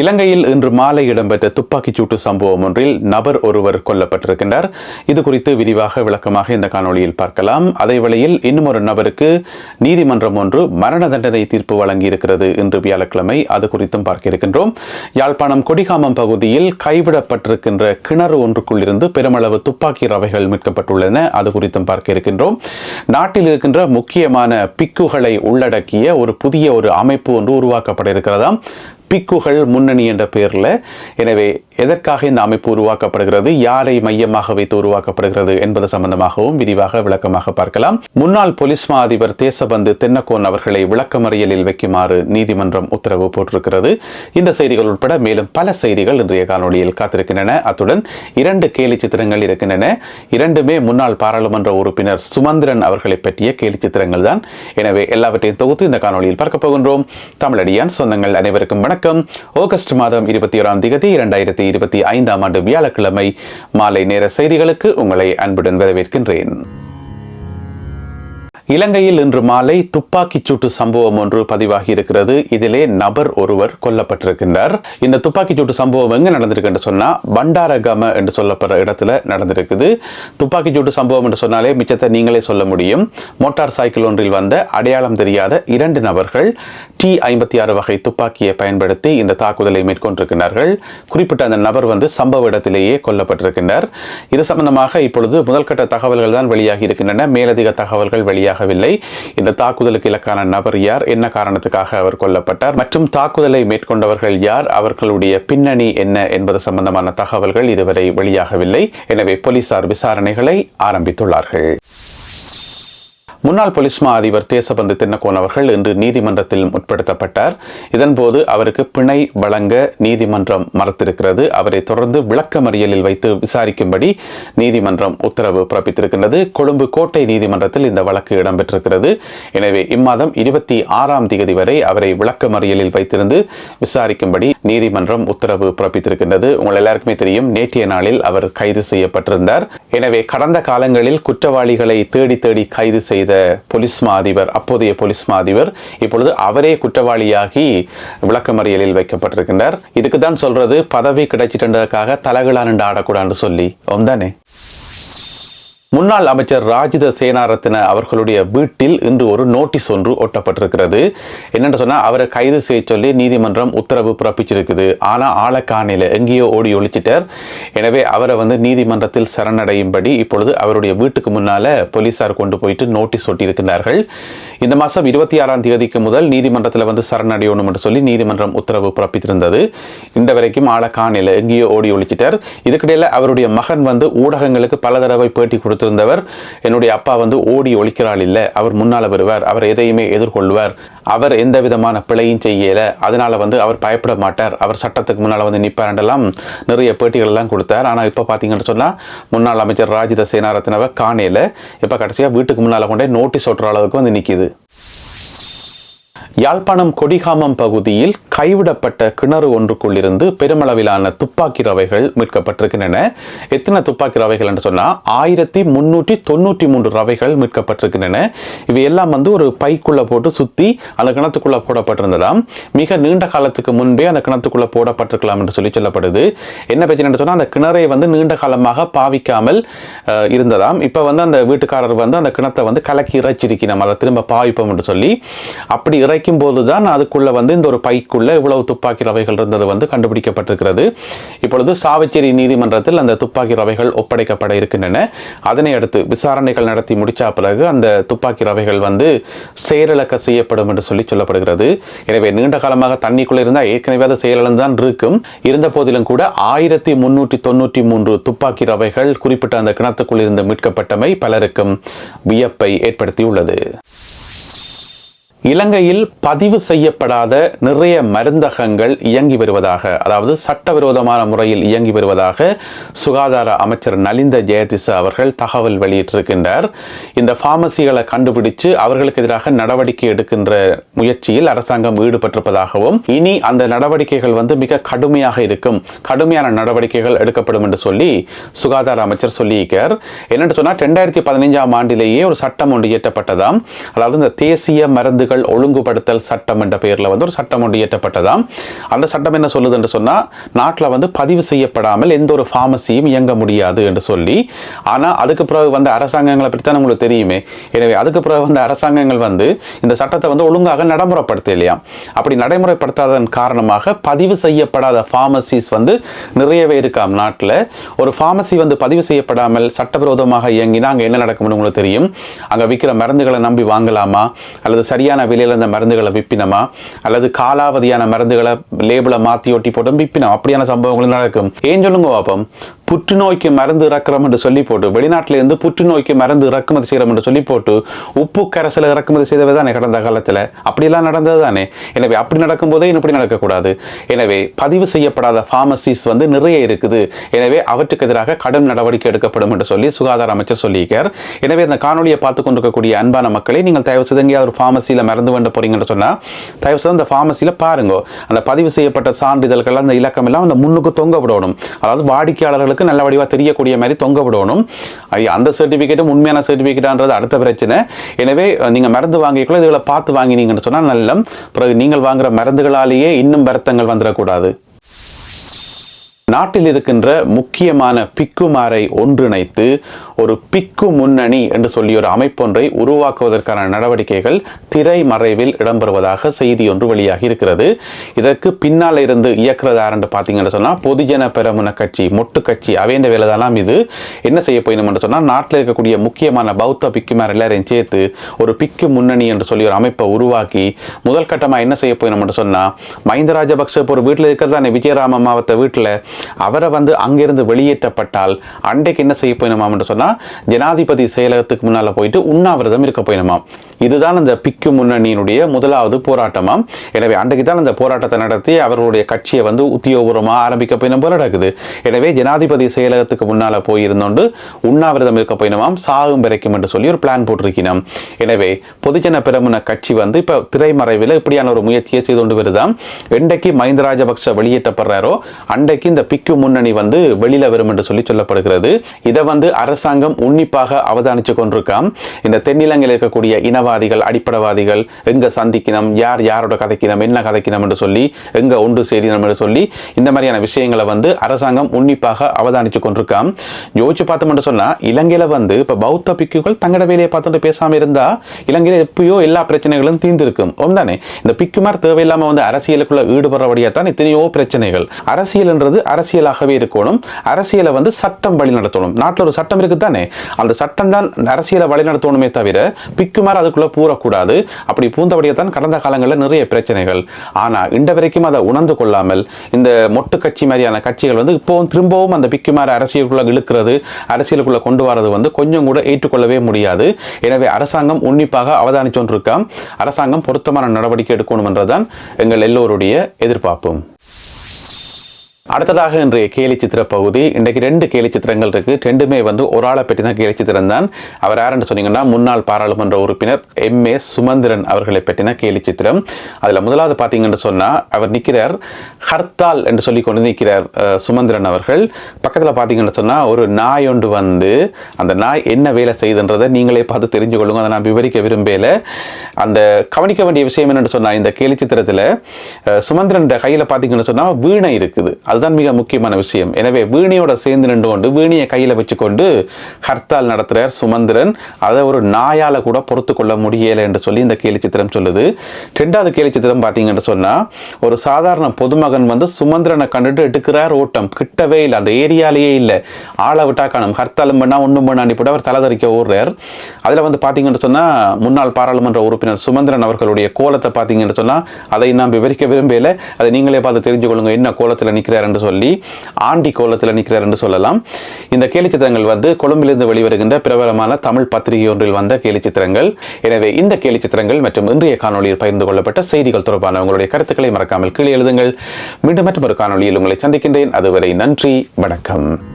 இலங்கையில் இன்று மாலை இடம்பெற்ற துப்பாக்கிச்சூட்டு சம்பவம் ஒன்றில் நபர் ஒருவர் கொல்லப்பட்டிருக்கின்றார். இது குறித்து விரிவாக விளக்கமாக இந்த காணொளியில் பார்க்கலாம். அதே வேளையில் இன்னும் ஒரு நபருக்கு நீதிமன்றம் ஒன்று மரண தண்டனை தீர்ப்பு வழங்கியிருக்கிறது இன்று வியாழக்கிழமை. அது குறித்தும் பார்க்க இருக்கின்றோம் யாழ்ப்பாணம் கொடிகாமம் பகுதியில் கைவிடப்பட்டிருக்கின்ற கிணறு ஒன்றுக்குள்ளிருந்து பெருமளவு துப்பாக்கி ரவைகள் மீட்கப்பட்டுள்ளன. அது குறித்தும் பார்க்க இருக்கின்றோம் நாட்டில் இருக்கின்ற முக்கியமான பிக்குகளை உள்ளடக்கிய ஒரு புதிய ஒரு அமைப்பு ஒன்று உருவாக்கப்பட இருக்கிறதாம் பிக்குகள் முன்னணி என்ற பெயரில் எனவே எதற்காக இந்த அமைப்பு உருவாக்கப்படுகிறது? யாரை மையமாக வைத்து உருவாக்கப்படுகிறது என்பது சம்பந்தமாகவும் விரிவாக விளக்கமாக பார்க்கலாம். முன்னாள் போலீஸ் மா அதிபர் தேசபந்து தென்னக்கோன் அவர்களை விளக்கமறியலில் வைக்குமாறு நீதிமன்றம் உத்தரவு போட்டிருக்கிறது. இந்த செய்திகள் உட்பட மேலும் பல செய்திகள் இன்றைய காணொலியில் காத்திருக்கின்றன. அத்துடன் இரண்டு கேலி சித்திரங்கள் இருக்கின்றன. இரண்டுமே முன்னாள் பாராளுமன்ற உறுப்பினர் சுமந்திரன் அவர்களை பற்றிய கேலி சித்திரங்கள் தான் எனவே எல்லாவற்றையும் தொகுத்து இந்த காணொலியில் பார்க்க போகின்றோம். தமிழடியான் சொந்தங்கள் அனைவருக்கும் வணக்கம். ஆகஸ்ட் மாதம் இருபத்தி ஓராம் தேதி இரண்டாயிரத்தி இருபத்தி ஐந்தாம் ஆண்டு வியாழக்கிழமை மாலை நேர செய்திகளுக்கு உங்களை அன்புடன் வரவேற்கின்றேன். இலங்கையில் இன்று மாலை துப்பாக்கிச் சூட்டு சம்பவம் ஒன்று பதிவாகி இருக்கிறது. இதிலே நபர் ஒருவர் கொல்லப்பட்டிருக்கின்றார். இந்த துப்பாக்கிச் சூட்டு சம்பவம் எங்க நடந்திருக்கு என்று சொன்னா பண்டாரகம என்று சொல்லப்படுற இடத்துல நடந்திருக்குது. துப்பாக்கிச் சூட்டு சம்பவம் என்று சொன்னாலே மிச்சத்தை நீங்களே சொல்ல முடியும். மோட்டார் சைக்கிள் ஒன்றில் வந்த அடையாளம் தெரியாத இரண்டு நபர்கள் டி ஐம்பத்தி ஆறு வகை துப்பாக்கியை பயன்படுத்தி இந்த தாக்குதலை மேற்கொண்டிருக்கிறார்கள் குறிப்பிட்ட அந்த நபர் வந்து சம்பவ இடத்திலேயே கொல்லப்பட்டிருக்கின்றார். இது சம்பந்தமாக இப்பொழுது முதல்கட்ட தகவல்கள் தான் வெளியாகி இருக்கின்றன. மேலதிக தகவல்கள் வெளியாக வெளியாகவில்லை இந்த தாக்குதலுக்கு இலக்கான நபர் யார்? என்ன காரணத்துக்காக அவர் கொல்லப்பட்டார்? மற்றும் தாக்குதலை மேற்கொண்டவர்கள் யார்? அவர்களுடைய பின்னணி என்ன என்பது சம்பந்தமான தகவல்கள் இதுவரை வெளியாகவில்லை. எனவே போலீசார் விசாரணைகளை ஆரம்பித்துள்ளார்கள். முன்னாள் போலீஸ் மா அதிபர் தேசபந்து தின்னகோன் அவர்கள் இன்று நீதிமன்றத்தில் முற்படுத்தப்பட்டார். இதன்போது அவருக்கு பிணை வழங்க நீதிமன்றம் மறுத்திருக்கிறது. அவரை தொடர்ந்து விளக்கமறியலில் வைத்து விசாரிக்கும்படி நீதிமன்றம் உத்தரவு பிறப்பித்திருக்கின்றது. கொழும்பு கோட்டை நீதிமன்றத்தில் இந்த வழக்கு இடம்பெற்றிருக்கிறது. எனவே இம்மாதம் இருபத்தி ஆறாம் தேதி வரை அவரை விளக்கமறியலில் வைத்திருந்து விசாரிக்கும்படி நீதிமன்றம் உத்தரவு பிறப்பித்திருக்கின்றது. உங்கள் எல்லாருக்குமே தெரியும் நேற்றைய நாளில் அவர் கைது செய்யப்பட்டிருந்தார். எனவே கடந்த காலங்களில் குற்றவாளிகளை தேடி தேடி கைது செய்த போலீஸ் மா அதிபர் அப்போதைய போலீஸ் மா அதிபர் இப்பொழுது அவரே குற்றவாளியாகி விளக்கமறியலில் வைக்கப்பட்டிருக்கின்றார். இதுக்கு தான் சொல்றது பதவி கிடைச்சிட்டதுக்காக தலகளா நின்று ஆடக்கூடாதுன்னு சொல்லி. தானே முன்னாள் அமைச்சர் ராஜித சேனாரத்ன அவர்களுடைய வீட்டில் இன்று ஒரு நோட்டீஸ் ஒன்று ஒட்டப்பட்டிருக்கிறது. என்னென்னு சொன்னால் அவரை கைது செய்ய சொல்லி நீதிமன்றம் உத்தரவு பிறப்பிச்சிருக்குது. ஆனால் ஆளை எங்கேயோ ஓடி ஒழிச்சிட்டார். எனவே அவரை வந்து நீதிமன்றத்தில் சரணடையும்படி இப்பொழுது அவருடைய வீட்டுக்கு முன்னால் போலீஸார் கொண்டு போயிட்டு நோட்டீஸ் ஒட்டியிருக்கிறார்கள். இந்த மாதம் இருபத்தி ஆறாம் தேதிக்கு முதல் நீதிமன்றத்தில் வந்து சரணடையணும் என்று சொல்லி நீதிமன்றம் உத்தரவு பிறப்பித்திருந்தது. இந்த வரைக்கும் ஆளை காணையில் எங்கேயோ ஓடி ஒழிச்சிட்டார். இதுக்கிடையில் அவருடைய மகன் வந்து ஊடகங்களுக்கு பல தடவை பேட்டி கொடுத்திருந்தவர். என்னுடைய அப்பா வந்து ஓடி ஒழிக்கிறாள் இல்லை. அவர் முன்னால் வருவார். அவர் எதையுமே எதிர்கொள்வார். அவர் எந்த விதமான பிழையும் செய்யலை. அதனால வந்து அவர் பயப்பட மாட்டார். அவர் சட்டத்துக்கு முன்னால் வந்து நிற்பார்ன்றெல்லாம் நிறைய பேட்டிகள் எல்லாம் கொடுத்தார். ஆனால் இப்போ பார்த்தீங்கன்னு சொன்னால் முன்னாள் அமைச்சர் ராஜித சேனாரத்னவை காணையில் இப்போ கடைசியாக வீட்டுக்கு முன்னால் கொண்டே நோட்டீஸ் ஓட்டுற அளவுக்கு வந்து நிற்கிது யாழ்ப்பாணம் கொடிகாமம் பகுதியில் கைவிடப்பட்ட கிணறு ஒன்றுக்குள் இருந்து பெருமளவிலான துப்பாக்கி ரவைகள் மீட்கப்பட்டிருக்கின்றன. எத்தனை துப்பாக்கி ரவைகள் என்று சொன்னால் ஆயிரத்தி முன்னூற்றி தொண்ணூற்றி மூன்று ரவைகள் மீட்கப்பட்டிருக்கின்றன. இவை எல்லாம் வந்து ஒரு பைக்குள்ளே போட்டு சுத்தி அந்த கிணத்துக்குள்ள போடப்பட்டிருந்ததாம். மிக நீண்ட காலத்துக்கு முன்பே அந்த கிணத்துக்குள்ளே போடப்பட்டிருக்கலாம் என்று சொல்லி சொல்லப்படுது. என்ன பிரச்சனை என்று சொன்னால் அந்த கிணறை வந்து நீண்ட காலமாக பாவிக்காமல் இருந்ததாம். இப்போ வந்து அந்த வீட்டுக்காரர் வந்து அந்த கிணத்தை வந்து கலக்கி இறைச்சிருக்கணும் அதை திரும்ப பாவிப்போம் என்று சொல்லி. அப்படி இறைக்கும் போது தான் அதுக்குள்ளே வந்து இந்த ஒரு பைக்குள்ளே இவ்வளவு துப்பாக்கி ரவைகள் இருந்தது வந்து கண்டுபிடிக்கப்பட்டிருக்கிறது. இப்பொழுது சாவச்சேரி நீதிமன்றத்தில் அந்த துப்பாக்கி ரவைகள் ஒப்படைக்கப்பட இருக்கின்றன. அதனை அடுத்து விசாரணைகள் நடத்தி முடித்த பிறகு அந்த துப்பாக்கி ரவைகள் வந்து செயலிழக்க செய்யப்படும் என்று சொல்லி சொல்லப்படுகிறது. எனவே நீண்ட காலமாக தண்ணிக்குள்ளே இருந்தால் ஏற்கனவே அது செயலிழந்தான் இருக்கும். இருந்த போதிலும் கூட ஆயிரத்தி முன்னூற்றி தொண்ணூற்றி மூன்று துப்பாக்கி ரவைகள் குறிப்பிட்ட அந்த கிணத்துக்குள் இருந்து மீட்கப்பட்டமை பலருக்கும் வியப்பை ஏற்படுத்தியுள்ளது. இலங்கையில் பதிவு செய்யப்படாத நிறைய மருந்தகங்கள் இயங்கி வருவதாக அதாவது சட்டவிரோதமான முறையில் இயங்கி வருவதாக சுகாதார அமைச்சர் நலிந்த ஜெயதிச அவர்கள் தகவல் வெளியிட்டிருக்கின்றார். இந்த பார்மசிகளை கண்டுபிடிச்சு அவர்களுக்கு எதிராக நடவடிக்கை எடுக்கின்ற முயற்சியில் அரசாங்கம் ஈடுபட்டிருப்பதாகவும் இனி அந்த நடவடிக்கைகள் வந்து மிக கடுமையாக இருக்கும். கடுமையான நடவடிக்கைகள் எடுக்கப்படும் என்று சொல்லி சுகாதார அமைச்சர் சொல்லியிருக்கார் என்னென்னு சொன்னால் ரெண்டாயிரத்தி பதினைஞ்சாம் ஆண்டிலேயே ஒரு சட்டம் ஒன்று இயற்றப்பட்டதாம். அதாவது இந்த தேசிய மருந்துகள் மருந்துகள் ஒழுங்குபடுத்தல் சட்டம் என்ற பெயரில் வந்து ஒரு சட்டம் ஒன்று இயற்றப்பட்டதாம். அந்த சட்டம் என்ன சொல்லுது என்று சொன்னால் நாட்டில் வந்து பதிவு செய்யப்படாமல் எந்த ஒரு ஃபார்மசியும் இயங்க முடியாது என்று சொல்லி ஆனால் அதுக்கு பிறகு வந்து அரசாங்கங்களை பற்றி தான் உங்களுக்கு தெரியுமே. எனவே அதுக்கு பிறகு வந்து அரசாங்கங்கள் வந்து இந்த சட்டத்தை வந்து ஒழுங்காக நடைமுறைப்படுத்தலையாம். அப்படி நடைமுறைப்படுத்தாதன் காரணமாக பதிவு செய்யப்படாத ஃபார்மசிஸ் வந்து நிறையவே இருக்காம் நாட்டில். ஒரு ஃபார்மசி வந்து பதிவு செய்யப்படாமல் சட்டவிரோதமாக இயங்கினா அங்கே என்ன நடக்கும்னு உங்களுக்கு தெரியும்? அங்கே விற்கிற மருந்துகளை நம்பி வாங்கலாமா? அல்லது சரியான விலையில் அந்த மருந்துகளை விற்பினமா அல்லது காலாவதியான மருந்துகளை லேபிளை மாற்றி ஒட்டி போட்டு விற்பினோம் அப்படியான சம்பவங்கள் நடக்கும். ஏன் சொல்லுங்க பாப்போம். புற்றுநோய்க்கு மருந்து இறக்குறோம் என்று சொல்லி போட்டு வெளிநாட்டில இருந்து புற்றுநோய்க்கு மருந்து இறக்குமதி செய்கிறோம் என்று சொல்லி போட்டு உப்பு கரைசலை இறக்குமதி செய்தவை தானே கடந்த காலத்தில்? அப்படியெல்லாம் நடந்தது தானே? எனவே அப்படி நடக்கும்போதே இப்படி நடக்கக்கூடாது. எனவே பதிவு செய்யப்படாத ஃபார்மசிஸ் வந்து நிறைய இருக்குது. எனவே அவற்றுக்கு எதிராக கடும் நடவடிக்கை எடுக்கப்படும் என்று சொல்லி சுகாதார அமைச்சர் சொல்லியிருக்கார். எனவே அந்த காணொலியை பார்த்து கொண்டிருக்கக்கூடிய அன்பான மக்களை நீங்கள் தயவு செய்து எங்கேயாவது ஒரு ஃபார்மசியில் மருந்து வேண்ட போறீங்கன்னு சொன்னால் தயவு செய்து அந்த ஃபார்மசியில் பாருங்க. அந்த பதிவு செய்யப்பட்ட சான்றிதழ்கள் அந்த இலக்கம் எல்லாம் அந்த முன்னுக்கு தொங்க விடணும். அதாவது வாடிக்கையாளர்களுக்கு நல்ல வடிவாக தெரியக்கூடிய மாதிரி தொங்க விடணும். அந்த சர்டிஃபிகேட்டும் உண்மையான சர்டிஃபிகேட்டான்றது அடுத்த பிரச்சனை. எனவே நீங்கள் மருந்து வாங்கிக்கல இதுகளை பார்த்து வாங்கினீங்கன்னு சொன்னால் நல்ல பிறகு நீங்கள் வாங்குற மருந்துகளாலேயே இன்னும் வருத்தங்கள் வந்துடக்கூடாது. நாட்டில் இருக்கின்ற முக்கியமான பிக்குமாரை ஒன்றிணைத்து ஒரு பிக்கு முன்னணி என்று சொல்லி ஒரு அமைப்பொன்றை உருவாக்குவதற்கான நடவடிக்கைகள் திரைமறைவில் இடம்பெறுவதாக செய்தி ஒன்று வெளியாகி இருக்கிறது. இதற்கு பின்னால் இருந்து இயக்குறது யாருன்னு பார்த்தீங்கன்னு சொன்னால் பொதுஜன பெரமுன கட்சி மொட்டு கட்சி அவைந்த வேலை தானாம் இது. என்ன செய்ய போயிடும் என்று சொன்னால் நாட்டில் இருக்கக்கூடிய முக்கியமான பௌத்த பிக்குமார் எல்லாரையும் சேர்த்து ஒரு பிக்கு முன்னணி என்று சொல்லி ஒரு அமைப்பை உருவாக்கி முதல் கட்டமாக என்ன செய்ய போயிடும் என்று சொன்னால் மஹிந்த ராஜபக்ச ஒரு வீட்டில் இருக்கிறதானே விஜயராம மாவட்ட வீட்டில் அவரை வந்து அங்கிருந்து வெளியேற்றப்பட்டால் அன்றைக்கு என்ன செய்ய போயினமாம் என்று சொன்னால் ஜனாதிபதி செயலகத்துக்கு முன்னால் போயிட்டு உண்ணாவிரதம் இருக்க போயினமாம். இதுதான் அந்த பிக்கு முன்னணியினுடைய முதலாவது போராட்டமாம். எனவே அன்றைக்கு தான் அந்த போராட்டத்தை நடத்தி அவர்களுடைய கட்சியை வந்து உத்தியோகபூர்வமாக ஆரம்பிக்க போயினும் போல நடக்குது. எனவே ஜனாதிபதி செயலகத்துக்கு முன்னால் போயிருந்தோண்டு உண்ணாவிரதம் இருக்க போயினுமாம் சாகும் வரைக்கும் என்று சொல்லி ஒரு பிளான் போட்டிருக்கணும் எனவே பொதுஜன பெரமுன கட்சி வந்து இப்போ திரைமறைவில் இப்படியான ஒரு முயற்சியை செய்து கொண்டு வருதாம். என்றைக்கு மஹிந்த ராஜபக்ஷ வெளியேற்றப்படுறாரோ அன்றைக்கு இந்த பிக்கு முன்னணி வந்து வெளியில வரும் என்று சொல்லி சொல்லப்படுகிறது. இதை வந்து அரசாங்கம் உன்னிப்பாக அவதானிச்சு கொண்டிருக்காம். இந்த தென்னிலங்கையில் இருக்கக்கூடிய இனவாதிகள் அடிப்படைவாதிகள் எங்க சந்திக்கணும் யார் யாரோட கதைக்கணும் என்ன கதைக்கணும் என்று சொல்லி எங்க ஒன்று சேரினம் என்று சொல்லி இந்த மாதிரியான விஷயங்களை வந்து அரசாங்கம் உன்னிப்பாக அவதானிச்சு கொண்டிருக்காம். யோசிச்சு பார்த்தோம் என்று சொன்னா இலங்கையில வந்து இப்ப பௌத்த பிக்குகள் தங்களோட வேலையை பார்த்துட்டு பேசாம இருந்தா இலங்கையில எப்பயோ எல்லா பிரச்சனைகளும் தீர்ந்திருக்கும். ஒன்றானே இந்த பிக்குமார் தேவையில்லாம வந்து அரசியலுக்குள்ள ஈடுபடுறபடியா தான் எத்தனையோ பிரச்சனைகள். அரசியல்ன்றது அரசியலாகவே இருக்கணும். அரசியலை வந்து சட்டம் வழி நடத்தணும் நாட்டில் ஒரு சட்டம் இருக்குது தானே அந்த சட்டம் தான் அரசியலை வழி நடத்தணுமே தவிர பிக்குமாறு அதுக்குள்ளே பூரக்கூடாது. அப்படி பூந்தபடியே தான் கடந்த காலங்களில் நிறைய பிரச்சனைகள். ஆனால் இந்த வரைக்கும் அதை உணர்ந்து கொள்ளாமல் இந்த மொட்டு கட்சி மாதிரியான கட்சிகள் வந்து இப்போவும் திரும்பவும் அந்த பிக்குமாறு அரசியலுக்குள்ளே இழுக்கிறது அரசியலுக்குள்ளே கொண்டு வரது வந்து கொஞ்சம் கூட ஏற்றுக்கொள்ளவே முடியாது. எனவே அரசாங்கம் உன்னிப்பாக அவதானிச்சு கொண்டிருக்காம். அரசாங்கம் பொருத்தமான நடவடிக்கை எடுக்கணும் என்றுதான் எங்கள் எல்லோருடைய எதிர்பார்ப்பும். அடுத்ததாக இன்றைய கேலி சித்திர பகுதி. இன்றைக்கு ரெண்டு கேலி சித்திரங்கள் இருக்கு. ரெண்டுமே வந்து ஒரு ஆளை பற்றி தான் கேலி சித்திரம் தான். அவர் யாருன்னு சொன்னீங்கன்னா முன்னாள் பாராளுமன்ற உறுப்பினர் எம். ஏ. சுமந்திரன் அவர்களை பற்றின கேலி சித்திரம். அதில் முதலாவது பார்த்தீங்கன்னு சொன்னால் அவர் நிற்கிறார் ஹர்த்தால் என்று சொல்லி கொண்டு நிற்கிறார் சுமந்திரன் அவர்கள். பக்கத்தில் பார்த்தீங்கன்னு சொன்னால் ஒரு நாய் ஒன்று வந்து அந்த நாய் என்ன வேலை செய்யுதுன்றதை நீங்களே பார்த்து தெரிஞ்சு கொள்ளுங்க. அதை நான் விவரிக்க விரும்பல. அந்த கவனிக்க வேண்டிய விஷயம் என்னென்னு சொன்னால் இந்த கேலி சித்திரத்தில் சுமந்திரன் கையில் பார்த்தீங்கன்னு சொன்னா வீணை இருக்குது. அதுதான் மிக முக்கியமான விஷயம். எனவே வீணையோட சேர்ந்து நின்று கொண்டு வீணையை கையில் வச்சுக்கொண்டு ஹர்த்தால் நடத்துகிறார் சுமந்திரன். அதை ஒரு நாயால் கூட பொறுத்து கொள்ள முடியலை என்று சொல்லி இந்த கேலி சித்திரம் சொல்லுது. ரெண்டாவது கேலி சித்திரம் பார்த்தீங்கன்னு சொன்னால் ஒரு சாதாரண பொதுமகன் வந்து சுமந்திரனை கண்டுட்டு எடுக்கிறார் ஓட்டம். கிட்டவே இல்லை அந்த ஏரியாலேயே இல்லை. ஆளை விட்டா காணும். ஹர்த்தாலும் பண்ணா ஒன்றும் பண்ணாண்டி போட்டு அவர் தலைதறிக்க ஓடுறார். அதில் வந்து பார்த்தீங்கன்னு சொன்னால் முன்னாள் பாராளுமன்ற உறுப்பினர் சுமந்திரன் அவர்களுடைய கோலத்தை பார்த்தீங்கன்னு சொன்னால் அதை நான் விவரிக்க விரும்பல அதை நீங்களே பார்த்து தெரிஞ்சு கொள்ளுங்க என்ன கோலத்தில் நிற்கிறார் என்று சொல்லி ஆண்டி கோலத்தில் நிற்கிறார் என்று சொல்லலாம். இந்த கேலி சித்திரங்கள் வந்து கொழும்பிலிருந்து வெளிவருகின்ற பிரபலமான தமிழ் பத்திரிகை ஒன்றில் வந்த கேலி சித்திரங்கள். எனவே இந்த கேலிச்சித்திரங்கள் மற்றும் இன்றைய காணொலியில் பகிர்ந்து கொள்ளப்பட்ட செய்திகள் தொடர்பான உங்களுடைய கருத்துக்களை மறக்காமல் கீழே எழுதுங்கள். மீண்டும் மற்றும் ஒரு காணொலியில் உங்களை சந்திக்கின்றேன். அதுவரை நன்றி வணக்கம்.